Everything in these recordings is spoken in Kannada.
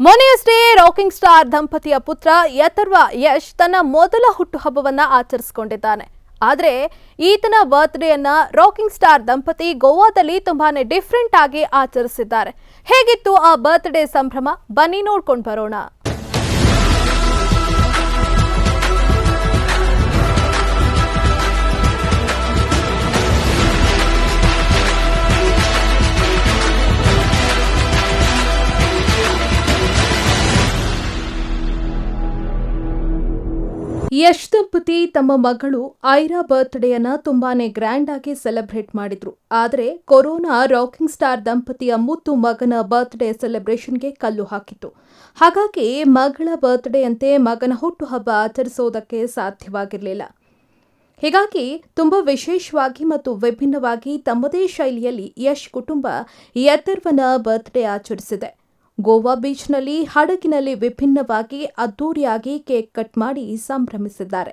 ಮೊನ್ನೆಯಷ್ಟೇ ರಾಕಿಂಗ್ ಸ್ಟಾರ್ ದಂಪತಿಯ ಪುತ್ರ ಯಥರ್ವ ಯಶ್ ತನ್ನ ಮೊದಲ ಹುಟ್ಟುಹಬ್ಬವನ್ನ ಆಚರಿಸಿಕೊಂಡಿದ್ದಾನೆ. ಆದರೆ ಈತನ ಬರ್ತ್ಡೇಯನ್ನ ರಾಕಿಂಗ್ ಸ್ಟಾರ್ ದಂಪತಿ ಗೋವಾದಲ್ಲಿ ತುಂಬಾನೇ ಡಿಫ್ರೆಂಟ್ ಆಗಿ ಆಚರಿಸಿದ್ದಾರೆ. ಹೇಗಿತ್ತು ಆ ಬರ್ತ್ಡೇ ಸಂಭ್ರಮ? ಬನ್ನಿ ನೋಡ್ಕೊಂಡು ಬರೋಣ. ಯಶ್ ದಂಪತಿ ತಮ್ಮ ಮಗಳು ಐರಾ ಬರ್ತ್ಡೇಯನ್ನ ತುಂಬಾನೇ ಗ್ರ್ಯಾಂಡ್ ಆಗಿ ಸೆಲೆಬ್ರೇಟ್ ಮಾಡಿದ್ರು. ಆದರೆ ಕೊರೋನಾ ರಾಕಿಂಗ್ ಸ್ಟಾರ್ ದಂಪತಿಯ ಮುತ್ತು ಮಗನ ಬರ್ತ್ಡೇ ಸೆಲೆಬ್ರೇಷನ್ಗೆ ಕಲ್ಲು ಹಾಕಿತ್ತು. ಹಾಗಾಗಿ ಮಗಳ ಬರ್ತ್ಡೇಯಂತೆ ಮಗನ ಹುಟ್ಟುಹಬ್ಬ ಆಚರಿಸೋದಕ್ಕೆ ಸಾಧ್ಯವಾಗಿರಲಿಲ್ಲ. ಹೀಗಾಗಿ ತುಂಬಾ ವಿಶೇಷವಾಗಿ ಮತ್ತು ವಿಭಿನ್ನವಾಗಿ ತಮ್ಮದೇ ಶೈಲಿಯಲ್ಲಿ ಯಶ್ ಕುಟುಂಬ ಯಥರ್ವನ ಬರ್ತ್ಡೇ ಆಚರಿಸಿದೆ. ಗೋವಾ ಬೀಚ್ನಲ್ಲಿ ಹಡಗಿನಲ್ಲಿ ವಿಭಿನ್ನವಾಗಿ ಅದ್ದೂರಿಯಾಗಿ ಕೇಕ್ ಕಟ್ ಮಾಡಿ ಸಂಭ್ರಮಿಸಿದ್ದಾರೆ.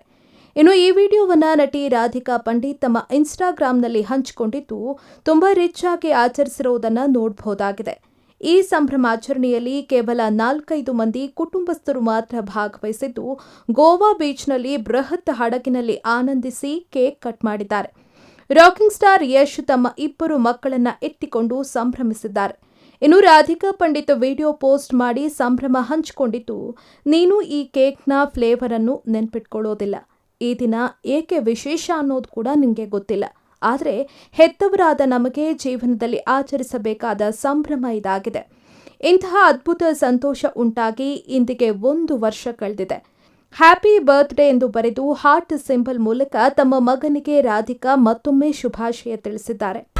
ಇನ್ನು ಈ ವಿಡಿಯೋವನ್ನು ನಟಿ ರಾಧಿಕಾ ಪಂಡಿತ್ ತಮ್ಮ ಇನ್ಸ್ಟಾಗ್ರಾಂನಲ್ಲಿ ಹಂಚಿಕೊಂಡಿದ್ದು, ತುಂಬ ರಿಚ್ ಆಗಿ ಆಚರಿಸಿರುವುದನ್ನು ನೋಡಬಹುದಾಗಿದೆ. ಈ ಸಂಭ್ರಮಾಚರಣೆಯಲ್ಲಿ ಕೇವಲ ನಾಲ್ಕೈದು ಮಂದಿ ಕುಟುಂಬಸ್ಥರು ಮಾತ್ರ ಭಾಗವಹಿಸಿದ್ದು, ಗೋವಾ ಬೀಚ್ನಲ್ಲಿ ಬೃಹತ್ ಹಡಗಿನಲ್ಲಿ ಆನಂದಿಸಿ ಕೇಕ್ ಕಟ್ ಮಾಡಿದ್ದಾರೆ. ರಾಕಿಂಗ್ ಸ್ಟಾರ್ ಯಶ್ ತಮ್ಮ ಇಬ್ಬರು ಮಕ್ಕಳನ್ನ ಎತ್ತಿಕೊಂಡು ಸಂಭ್ರಮಿಸಿದ್ದಾರೆ. ಇನ್ನು ರಾಧಿಕಾ ಪಂಡಿತ್ ವಿಡಿಯೋ ಪೋಸ್ಟ್ ಮಾಡಿ ಸಂಭ್ರಮ ಹಂಚಿಕೊಂಡಿದ್ದು, ನೀನು ಈ ಕೇಕ್ನ ಫ್ಲೇವರ್ ಅನ್ನು ನೆನ್ಪಿಟ್ಕೊಳ್ಳೋದಿಲ್ಲ. ಈ ದಿನ ಏಕೆ ವಿಶೇಷ ಅನ್ನೋದು ಕೂಡ ನಿಮಗೆ ಗೊತ್ತಿಲ್ಲ. ಆದರೆ ಹೆತ್ತವರಾದ ನಮಗೆ ಜೀವನದಲ್ಲಿ ಆಚರಿಸಬೇಕಾದ ಸಂಭ್ರಮ ಇದಾಗಿದೆ. ಇಂತಹ ಅದ್ಭುತ ಸಂತೋಷ ಉಂಟಾಗಿ ಇಂದಿಗೆ ಒಂದು ವರ್ಷ ಕಳೆದಿದೆ. ಹ್ಯಾಪಿ ಬರ್ತ್ಡೇ ಎಂದು ಬರೆದು ಹಾರ್ಟ್ ಸಿಂಬಲ್ ಮೂಲಕ ತಮ್ಮ ಮಗನಿಗೆ ರಾಧಿಕಾ ಮತ್ತೊಮ್ಮೆ ಶುಭಾಶಯ ತಿಳಿಸಿದ್ದಾರೆ.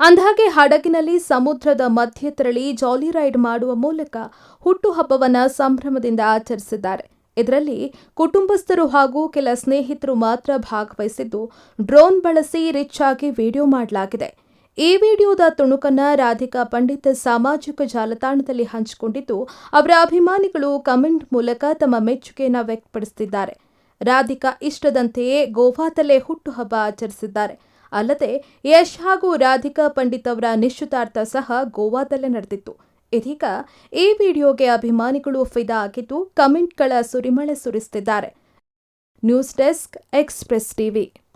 ಅಂದಹಾಗೆ ಹಡಗಿನಲ್ಲಿ ಸಮುದ್ರದ ಮಧ್ಯೆ ತೆರಳಿ ಜಾಲಿ ರೈಡ್ ಮಾಡುವ ಮೂಲಕ ಹುಟ್ಟುಹಬ್ಬವನ್ನ ಸಂಭ್ರಮದಿಂದ ಆಚರಿಸಿದ್ದಾರೆ. ಇದರಲ್ಲಿ ಕುಟುಂಬಸ್ಥರು ಹಾಗೂ ಕೆಲ ಸ್ನೇಹಿತರು ಮಾತ್ರ ಭಾಗವಹಿಸಿದ್ದು ಡ್ರೋನ್ ಬಳಸಿ ರಿಚ್ ಆಗಿ ವಿಡಿಯೋ ಮಾಡಲಾಗಿದೆ. ಈ ವಿಡಿಯೋದ ತುಣುಕನ್ನ ರಾಧಿಕಾ ಪಂಡಿತ್ ಸಾಮಾಜಿಕ ಜಾಲತಾಣದಲ್ಲಿ ಹಂಚಿಕೊಂಡಿದ್ದು, ಅವರ ಅಭಿಮಾನಿಗಳು ಕಮೆಂಟ್ ಮೂಲಕ ತಮ್ಮ ಮೆಚ್ಚುಗೆಯನ್ನು ವ್ಯಕ್ತಪಡಿಸುತ್ತಿದ್ದಾರೆ ರಾಧಿಕಾ ಇಷ್ಟದಂತೆಯೇ ಗೋವಾದಲ್ಲೇ ಹುಟ್ಟುಹಬ್ಬ ಆಚರಿಸಿದ್ದಾರೆ. ಅಲ್ಲದೆ ಯಶ್ ಹಾಗೂ ರಾಧಿಕಾ ಪಂಡಿತ್ ಅವರ ನಿಶ್ಚಿತಾರ್ಥ ಸಹ ಗೋವಾದಲ್ಲೇ ನಡೆದಿತ್ತು. ಇದೀಗ ಈ ವಿಡಿಯೋಗೆ ಅಭಿಮಾನಿಗಳು ಫಿದಾ ಆಗಿದ್ದು ಕಮೆಂಟ್ಗಳ ಸುರಿಮಳೆ ಸುರಿಸುತ್ತಿದ್ದಾರೆ ನ್ಯೂಸ್ ಡೆಸ್ಕ್ ಎಕ್ಸ್ಪ್ರೆಸ್ ಟಿವಿ.